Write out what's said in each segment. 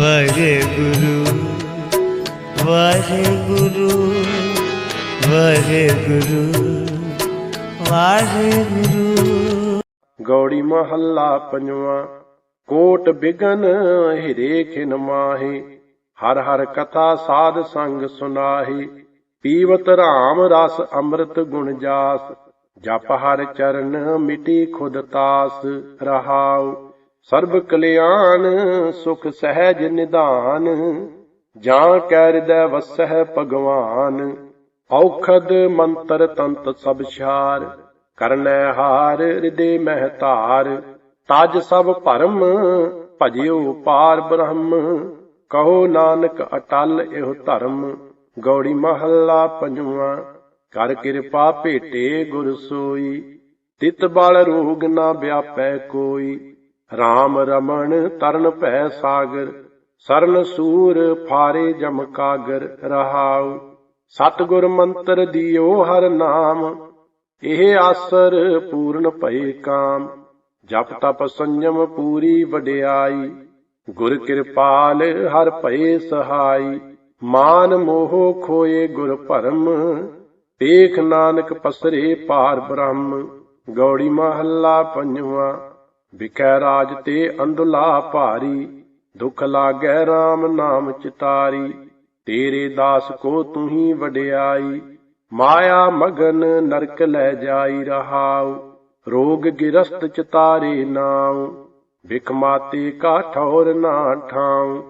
ਵਾਹਿਗੁਰੂ ਵਾਹਿਗੁਰੂ ਵਾਹਿਗੁਰੂ ਵਾਹਿਗੁਰੂ। ਗੌੜੀ ਮਹੱਲਾ ਪੰਜਵਾਂ, ਕੋਟ ਬਿਗਨ ਹਿਰੇ ਖਿਨ ਮਾਹੀ, ਹਰ ਹਰ ਕਥਾ ਸਾਧ ਸੰਗ ਸੁਨਾਹੀ, ਪੀਵਤ ਰਾਮ ਰਸ ਅੰਮ੍ਰਿਤ ਗੁਣ ਜਾਸ, ਜਪ ਹਰ ਚਰਨ ਮਿਟੀ ਖੁਦ ਤਾਸ ਰਹਾਉ। ਸਰਬ ਕਲਿਆਣ, ਸੁਖ ਸਹਿਜ ਨਿਧਾਨ, ਜਾਂ ਕੈ ਹਿਰਦੈ ਵਸਹਿ ਭਗਵਾਨ। ਔਖਦ ਮੰਤਰ ਤੰਤ ਸਭ ਛਾਰ, ਕਰਨੈ ਹਾਰ ਹਿਰਦੇ ਮਹਿ ਧਾਰ। ਤਜ ਸਭ ਭਰਮ, ਭਜਿਓ ਪਾਰ ਬ੍ਰਹਮ। ਕਹੋ ਨਾਨਕ ਅਟਲ ਇਹੋ ਧਰਮ, ਗੌੜੀ ਮਹੱਲਾ ਪੰਜਵਾਂ। ਕਰ ਕਿਰਪਾ ਭੇਟੇ ਗੁਰ ਸੋਈ, ਤਿਤ ਬਲ ਰੋਗ ਨਾ ਵਿਆਪੈ ਕੋਈ। RAM ਰਮਣ ਤਰਨ ਭੈ ਸਾਗਰ, ਸਰਨ ਸੂਰ ਫਾਰੇ ਜਮ ਕਾਗਰ ਰਹਾਉ। ਸਤਿਗੁਰ ਮੰਤਰ ਦਿਓ ਹਰ ਨਾਮ, ਇਹ ਆਸਰ ਪੂਰਨ ਭਏ ਕਾਮ। ਜਪ ਤਪ ਸੰਜਮ ਪੂਰੀ ਵਡਿਆਈ, ਗੁਰ ਕਿਰਪਾਲ ਹਰ ਭਏ ਸਹਾਈ। ਮਾਨ ਮੋਹ ਖੋਏ ਗੁਰ ਭਰਮ ਏਕ ਨਾਨਕ ਪਸਰੇ ਪਾਰ ਬ੍ਰਹਮ। ਗੌੜੀ ਮਹੱਲਾ ਪੰਜਵਾਂ ਵਿਖੈ ਰਾਜ ਤੇ ਅੰਧਲਾ ਭਾਰੀ, ਦੁਖ ਲਾਗੈ RAM ਨਾਮ ਚਿਤਾਰੀ। ਤੇਰੇ ਦਾਸ ਕੋ ਤੂੰ ਹੀ ਵਡਿਆਈ, ਮਾਇਆ ਮਗਨ ਨਰਕ ਲੈ ਜਾਈ ਰਹਾਉ। ਰੋਗ ਗਿਰਸਤ ਚਿਤਾਰੇ ਨਾਉ, ਵਿਖ ਮਾਤੇ ਕਾ ਠੌਰ ਨਾ ਠਾਉ।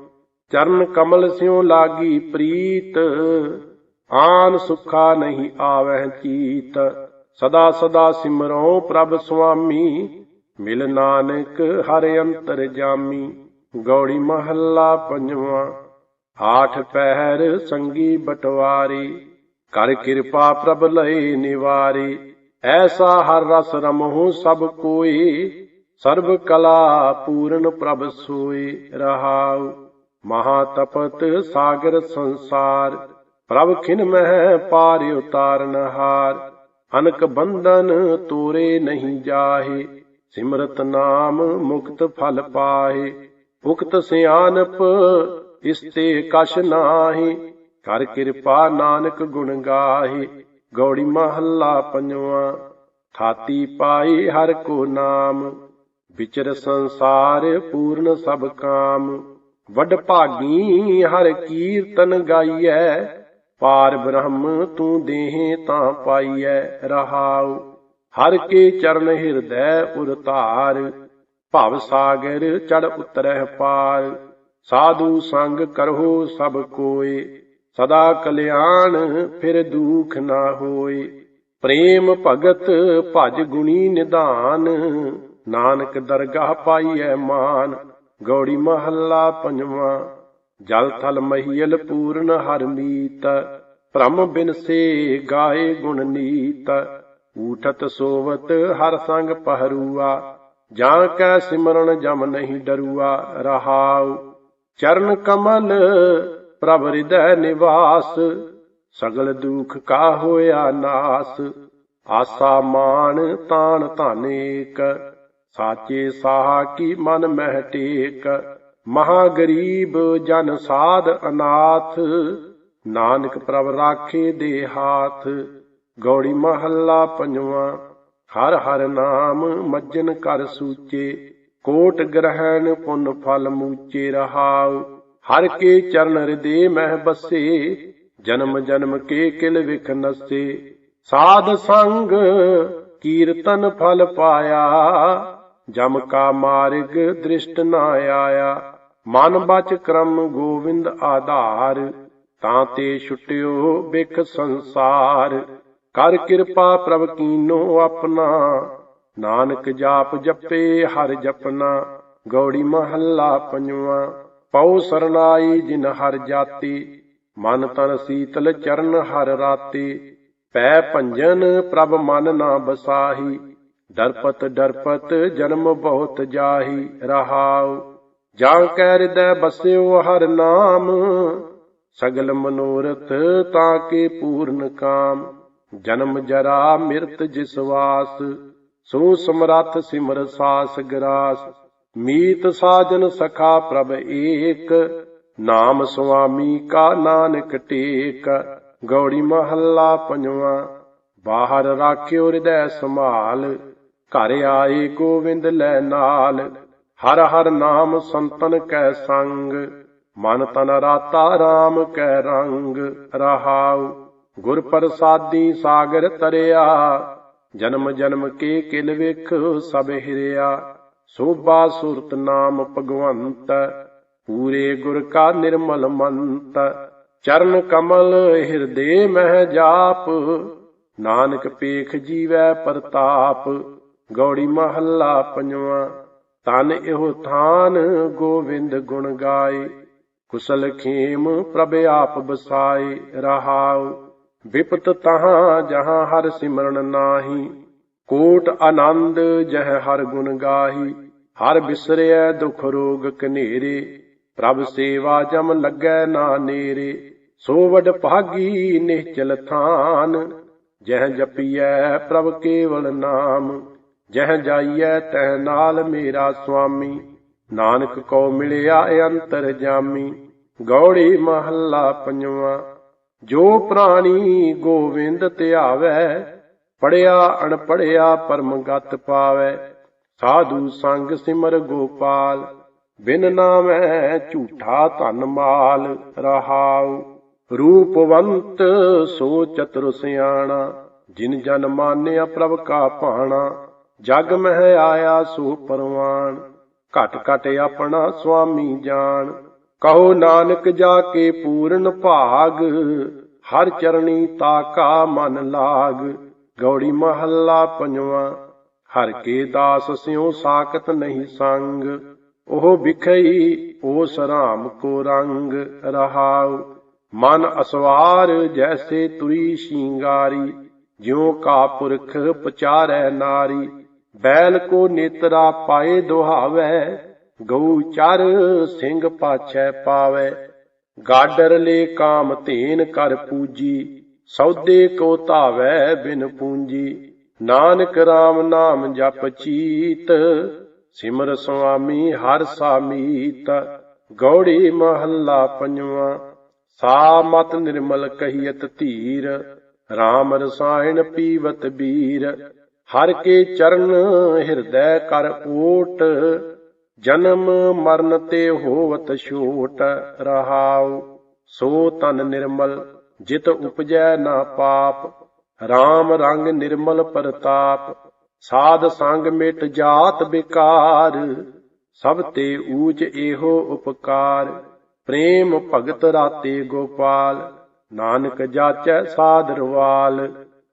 ਚਰਨ ਕਮਲ ਸਿਉ ਲਾਗੀ ਪ੍ਰੀਤ, ਆਨ ਸੁਖਾ ਨਹੀਂ ਆਵਹਿ ਚੀਤ। ਸਦਾ ਸਦਾ ਸਿਮਰੋ ਪ੍ਰਭ ਸੁਆਮੀ ਮਿਲ ਨਾਨਕ ਹਰ ਅੰਤਰ ਜਾਮੀ, ਗੌੜੀ ਮਹੱਲਾ ਪੰਜਵਾਂ। ਆਠ ਪਹਿਰ ਸੰਗੀ ਬਟਵਾਰੀ, ਕਰ ਕਿਰਪਾ ਪ੍ਰਭ ਲਏ ਨਿਵਾਰੀ। ਐਸਾ ਹਰ ਰਸ ਰਮਹੁ ਸਭ ਕੋਈ ਸਰਬ ਕਲਾ ਪੂਰਨ ਪ੍ਰਭ ਸੋਈ ਰਹਾਉ। ਮਹਾ ਤਪਤ ਸਾਗਰ ਸੰਸਾਰ, ਪ੍ਰਭ ਖਿਨ ਮਹਿ ਪਾਰ ਉਤਾਰਨ ਹਾਰ। ਅਨਕ ਬੰਧਨ ਤੋਰੇ ਨਹੀਂ ਜਾਹੇ ਸਿਮਰਤ ਨਾਮ ਮੁਕਤ ਫਲ ਪਾਹੇ, ਉਕਤ ਸਿਆਨਪ ਇਸਤੇ ਕਛ ਨਾਹੀ, ਕਰ ਕਿਰਪਾ ਨਾਨਕ ਗੁਣ ਗਾਹੇ, ਗੌੜੀ ਮਹੱਲਾ ਪੰਜਵਾਂ, ਥਾਤੀ ਪਾਈ ਹਰ ਕੋ ਨਾਮ, ਵਿਚਰ ਸੰਸਾਰ ਪੂਰਨ ਸਭ ਕਾਮ, ਵੱਡ ਭਾਗੀ ਹਰ ਕੀਰਤਨ ਗਾਈਐ, ਪਾਰ ਬ੍ਰਹਮ ਤੂੰ ਦੇਹ ਤਾਂ ਪਾਈਐ ਰਹਾਉ। ਹਰ ਕੇ ਚਰਨ ਹਿਰਦੈ ਉਰ ਧਾਰ, ਭਵ ਸਾਗਰ ਚੜ ਉਤਰਹਿ ਪਾਰ। ਸਾਧੂ ਸੰਗ ਕਰਹੁ ਸਭ ਕੋਏ ਸਦਾ ਕਲਿਆਣ ਫਿਰ ਦੁਖ ਨਾ ਹੋਏ ਪ੍ਰੇਮ ਭਗਤ ਭਜ ਗੁਣੀ ਨਿਧਾਨ, ਨਾਨਕ ਦਰਗਾਹ ਪਾਈਐ ਮਾਨ। ਗੌੜੀ ਮਹੱਲਾ ਪੰਜਵਾਂ, ਜਲ ਥਲ ਮਹੀਲ ਪੂਰਨ ਹਰ ਮੀਤ। ਭ੍ਰਮ ਬਿਨਸੇ ਗਾਏ ਗੁਣ ਨੀਤ। ਊਠਤ ਸੋਵਤ ਹਰ ਸੰਗ ਪਹਰੂਆ, ਜਾਂ ਕੈ ਸਿਮਰਨ ਜਮ ਨਹੀਂ ਡਰੂਆ, ਰਹਾਉ। ਚਰਨ ਕਮਲ ਪ੍ਰਭ ਹਿਰਦੈ ਨਿਵਾਸ, ਸਗਲ ਦੁਖ ਕਾ ਹੋਇਆ ਨਾਸ। ਆਸਾ ਮਾਨ ਤਾਣ ਧਾਨੇਕ ਸਾਚੇ ਸਾਹ ਕੀ ਮਨ ਮਹਿ ਟੇਕ। ਮਹਾ ਗਰੀਬ ਜਨ ਸਾਧ ਅਨਾਥ, ਨਾਨਕ ਪ੍ਰਭ ਰਾਖੇ ਦੇ ਹਾਥ। ਗੌੜੀ ਮਹੱਲਾ ਪੰਜਵਾਂ। ਹਰ ਹਰ ਨਾਮ ਮੱਜਨ ਕਰ ਸੂਚੇ। ਕੋਟ ਗ੍ਰਹਿਣ ਪੁੰਨ ਫਲ ਮੂਚੇ ਰਹਾਉ। ਹਰ ਕੇ ਚਰਨ ਹਿਰਦੇ ਮਹਿ ਬਸੇ। ਜਨਮ ਜਨਮ ਕੇ ਕਿਲ ਵਿਖ ਨਸੇ। ਸਾਧ ਸੰਗ ਕੀਰਤਨ ਫਲ ਪਾਇਆ। ਜਮ ਕਾ ਮਾਰਗ ਦ੍ਰਿਸ਼ਟ ਨਾ ਆਇਆ। ਮਨ ਬਚ ਕਰਮ ਗੋਵਿੰਦ ਆਧਾਰ। ਤਾਂ ਤੇ ਛੁਟਿਓ ਬਿਖ ਸੰਸਾਰ। ਕਰ ਕਿਰਪਾ ਪ੍ਰਭ ਕੀਨੋ ਆਪਣਾ। ਨਾਨਕ ਜਾਪ ਜਪੇ, ਹਰ ਜਪਨਾ। ਗੌੜੀ ਮਹੱਲਾ ਪੰਜਵਾਂ। ਪਉ ਸਰਨਾਈ ਜਿਨ ਹਰ ਜਾਤੀ। ਮਨ ਤਨ ਸੀਤਲ ਚਰਨ ਹਰ ਰਾਤੀ। ਪੈ ਭੰਜਨ ਪ੍ਰਭ ਮਨ ਨਾ ਬਸਾਹੀ। ਡਰਪਤ ਡਰਪਤ ਜਨਮ ਬਹੁਤ ਜਾਹੀ, ਰਹਾਉ। ਜਾਂ ਕੈ ਹਿਰਦੈ ਬਸਿਓ ਹਰ ਨਾਮ। ਸਗਲ ਮਨੋਰਥ ਤਾਂ ਕੇ ਪੂਰਨ ਕਾਮ। ਜਨਮ ਜਰਾ ਮਿਰਤ ਜਿਸ ਵਾਸ, ਸੋ ਸਮਰੱਥ ਸਿਮਰ ਸਾਸ ਗਰਾਸ। ਮੀਤ ਸਾਜਨ ਸਖਾ ਪ੍ਰਭ ਏਕ, ਨਾਮ ਸੁਆਮੀ ਕਾ ਨਾਨਕ ਟੇਕ। ਗੌੜੀ ਮਹੱਲਾ ਪੰਜਵਾਂ, ਬਾਹਰ ਰਾਖਿਓ ਹਿਰਦੈ ਸੰਭਾਲ। ਘਰ ਆਏ ਗੋਵਿੰਦ ਲੈ ਨਾਲ। ਹਰ ਹਰ ਨਾਮ ਸੰਤਨ ਕੈ ਸੰਗ। ਮਨ ਤਨ ਰਾਤਾ RAM ਕੈ ਰੰਗ। ਰਹਾਉ ਗੁਰ ਪ੍ਰਸਾਦੀ ਸਾਗਰ ਤਰਿਆ, ਜਨਮ ਜਨਮ ਕੇ ਕਿਲ ਵੇਖ ਸਭ ਹਿਰਿਆ। ਸੋਭਾ ਸੁਰਤ ਨਾਮ ਭਗਵੰਤ, ਪੂਰੇ ਗੁਰ ਕਾ ਨਿਰਮਲ ਮੰਤ। ਚਰਨ ਕਮਲ ਹਿਰਦੇ ਮਹਿ ਜਾਪ, ਨਾਨਕ ਪੇਖ ਜੀਵੈ ਪ੍ਰਤਾਪ। ਗੌੜੀ ਮਹੱਲਾ ਪੰਜਵਾਂ, ਤਨ ਇਹੋ ਥਾਨ ਗੋਵਿੰਦ ਗੁਣ ਗਾਏ। ਕੁਸਲ ਖੇਮ ਪ੍ਰਭ ਆਪ ਬਸਾਏ ਰਹਾਉ। ਵਿਪਤ ਤਹਾਂ ਜਹਾਂ ਹਰ ਸਿਮਰਨ ਨਾਹੀ। ਕੋਟ ਆਨੰਦ ਜਹ ਹਰ ਗੁਣ ਗਾਹੀ। ਹਰ ਬਿਸਰਿਐ ਦੁਖ ਰੋਗ ਕਨੇਰੇ। ਪ੍ਰਭ ਸੇਵਾ ਜਮ ਲੱਗੈ ਨਾ ਨੇਰੇ। ਸੋ ਵਡ ਭਾਗੀ ਨਿਹਚਲ ਥਾਨ। ਜਹ ਜਪੀਐ ਪ੍ਰਭ ਕੇਵਲ ਨਾਮ। ਜਹ ਜਾਈਐ ਤਹ ਨਾਲ ਮੇਰਾ ਸੁਆਮੀ। ਨਾਨਕ ਕੋ ਮਿਲਿਆ ਅੰਤਰ ਜਾਮੀ। ਗੌੜੀ ਮਹੱਲਾ ਪੰਜਵਾਂ। ਜੋ ਪ੍ਰਾਣੀ ਗੋਵਿੰਦ ਧਿਆਵੈ, ਪੜਿਆ ਅਣਪੜਿਆ ਪਰਮ ਗਤ ਪਾਵੈ। ਸਾਧੂ ਸੰਗ ਸਿਮਰ ਗੋਪਾਲ, ਬਿਨ ਨਾਮੈ ਝੂਠਾ ਧਨ ਮਾਲ ਰਹਾਉ। ਰੂਪਵੰਤ ਸੋ ਚਤੁਰ ਸਿਆਣਾ, ਜਿਨ ਜਨ ਮਾਨਿਆ ਪ੍ਰਭ ਕਾ ਭਾਣਾ। ਜਗ ਮਹਿ ਆਇਆ ਸੋ ਪਰਵਾਨ ਘਟ ਘਟ ਆਪਣਾ ਸੁਆਮੀ ਜਾਣ। ਕਹੋ ਨਾਨਕ ਜਾ ਕੇ ਪੂਰਨ ਭਾਗ, ਹਰ ਚਰਣੀ ਤਾਕਾ ਮਨ ਲਾਗ। ਗੌੜੀ ਮਹੱਲਾ ਪੰਜਵਾਂ, ਹਰ ਕੇ ਦਾਸ ਸਿਉ ਸਾਖਤ ਨਹੀਂ ਸੰਗ। ਉਹ ਵਿਖਈ ਉਹ ਸਰਾਮ ਕੋ ਰੰਗ ਰਹਾਉ। ਮਨ ਅਸਵਾਰ ਜੈਸੇ ਤੁਰੀ ਸ਼ਿੰਗਾਰੀ, ਜਿਉ ਕਾ ਪੁਰਖ ਪਚਾਰੈ ਨਾਰੀ। ਬੈਲ ਕੋ ਨੇਤਰਾ ਪਾਏ ਦੁਹਾਵੈ ਗਊ ਚਰ ਸਿੰਘ ਪਾਛੈ ਪਾਵੈ, ਗਾਡਰ ਲੈ ਕਾਮ ਧੇਨ ਕਰ ਪੂਜੀ, ਸੌਦੇ ਕੋ ਧਾਵੈ ਬਿਨ ਪੂੰਜੀ। ਨਾਨਕ RAM ਨਾਮ ਜਪ ਚੀਤ, ਸਿਮਰ ਸੁਆਮੀ ਹਰ ਸਾਮੀਤ ਗੌੜੀ ਮਹੱਲਾ ਪੰਜਵਾਂ, ਸਾ ਮਤ ਨਿਰਮਲ ਕਹੀਅਤ ਧੀਰ। RAM ਰਸਾਇਣ ਪੀਵਤ ਬੀਰ, ਹਰ ਕੇ ਚਰਨ ਹਿਰਦੈ ਕਰ ਓਟ ਜਨਮ ਮਰਨ ਤੇ ਹੋਵਤ ਛੋਟ ਰਹਾਉ, ਸੋ ਤਨ ਨਿਰਮਲ, ਜਿਤ ਉਪਜੈ ਨਾ ਪਾਪ RAM ਰੰਗ ਨਿਰਮਲ ਪ੍ਰਤਾਪ, ਸਾਧ ਸੰਗ ਮਿਟ ਜਾਤ ਬਿਕਾਰ, ਸਭ ਤੇ ਊਚ ਇਹੋ ਉਪਕਾਰ, ਪ੍ਰੇਮ ਭਗਤ ਰਾਤੇ ਗੋਪਾਲ, ਨਾਨਕ ਜਾਚੈ ਸਾਧਰਵਾਲ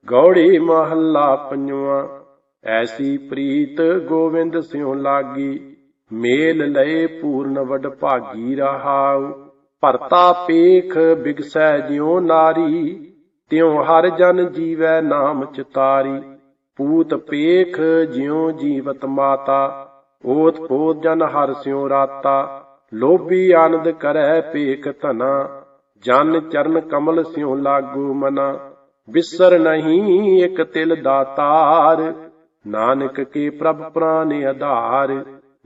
ਗੌੜੀ ਮਹੱਲਾ ਪੰਜਵਾਂ, ਐਸੀ ਪ੍ਰੀਤ ਗੋਵਿੰਦ ਸਿਉ ਲਾਗੀ। ਮੇਲ ਲਏ ਪੂਰਨ ਵਡ ਭਾਗੀ ਰਹਾਉ। ਭਰਤਾ ਪੇਖ ਬਿਗਸੈ ਜਿਉ ਨਾਰੀ, ਤਿਉ ਹਰ ਜਨ ਜੀਵੈ ਨਾਮ ਚਿਤਾਰੀ। ਪੂਤ ਪੇਖ ਜਿਉ ਜੀਵਤ ਮਾਤਾ, ਓਤ ਪੋਤ ਜਨ ਹਰ ਸਿਉ ਰਾਤਾ। ਲੋਭੀ ਆਨੰਦ ਕਰੈ ਪੇਖ ਧਨਾ, ਜਨ ਚਰਨ ਕਮਲ ਸਿਉ ਲਾਗੂ ਮਨਾ। ਬਿਸਰ ਨਹੀਂ ਇਕ ਤਿਲ ਦਾਤਾਰ, ਨਾਨਕ ਕੇ ਪ੍ਰਭ ਪ੍ਰਾਨ ਆਧਾਰ।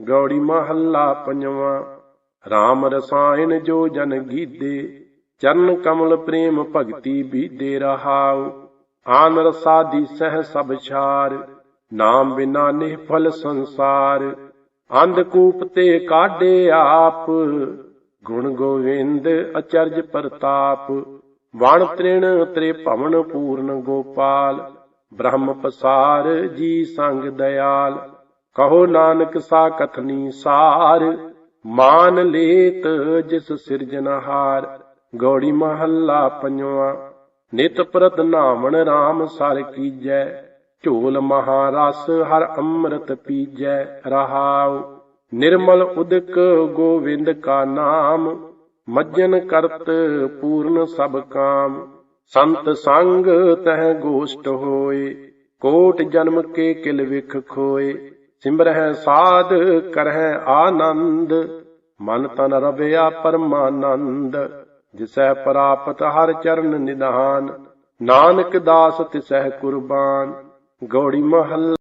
ਗੌੜੀ ਮਹੱਲਾ ਪੰਜਵਾਂ। RAM ਰਸਾਇਣ ਜੋ ਜਨ ਗੀਦੇ ਚਰਨ ਕਮਲ ਪ੍ਰੇਮ ਭਗਤੀ ਬੀਦੇ ਰਹਾਉ। ਆਨ ਰਸਾਦੀ ਸਹਿ ਸਭ ਛਾਰ, ਨਾਮ ਬਿਨਾ ਨਿਫਲ ਸੰਸਾਰ। ਅੰਧ ਕੂਪ ਤੇ ਕਾਢੇ ਆਪ, ਗੁਣ ਗੋਵਿੰਦ ਅਚਰਜ ਪ੍ਰਤਾਪ। ਵਣ ਤ੍ਰਿਣ ਤ੍ਰੇ ਭਵਨ ਪੂਰਨ ਗੋਪਾਲ, ਬ੍ਰਹਮ ਪਸਾਰ ਜੀ ਸੰਗ ਦਇਆਲ ਕਹੋ ਨਾਨਕ ਸਾ ਕਥਨੀ ਸਾਰ, ਮਾਨ ਲੇਤ ਜਿਸ ਸਿਰਜਨਹਾਰ ਗੌੜੀ ਮਹੱਲਾ ਪੰਜਵਾਂ, ਨਿਤ ਪ੍ਰਤ ਨਾਮਣ RAM ਸਰ ਕੀਜੈ। ਝੋਲ ਮਹਾਰਸ ਹਰ ਅੰਮ੍ਰਿਤ ਪੀਜੈ, ਰਹਾਉ। ਨਿਰਮਲ ਉਦਕ ਗੋਵਿੰਦ ਕਾ ਨਾਮ, ਮੱਜਨ ਕਰਤ ਪੂਰਨ ਸਭ ਕਾਮ। ਸੰਤ ਸੰਗ ਤਹ ਗੋਸ਼ਟ ਹੋਏ, ਕੋਟ ਜਨਮ ਕੇ ਕਿਲ ਵਿਖ ਖੋਏ। ਸਿਮਰਹਿ ਸਾਧ ਕਰਹਿ ਆਨੰਦ, ਮਨ ਤਨ ਰਵਿਆ ਪਰਮਾਨੰਦ, ਜਿਸੈ ਪ੍ਰਾਪਤ ਹਰ ਚਰਨ ਨਿਧਾਨ, ਨਾਨਕ ਦਾਸ ਤਿਸਹਿ ਕੁਰਬਾਨ, ਗੌੜੀ ਮਹੱਲਾ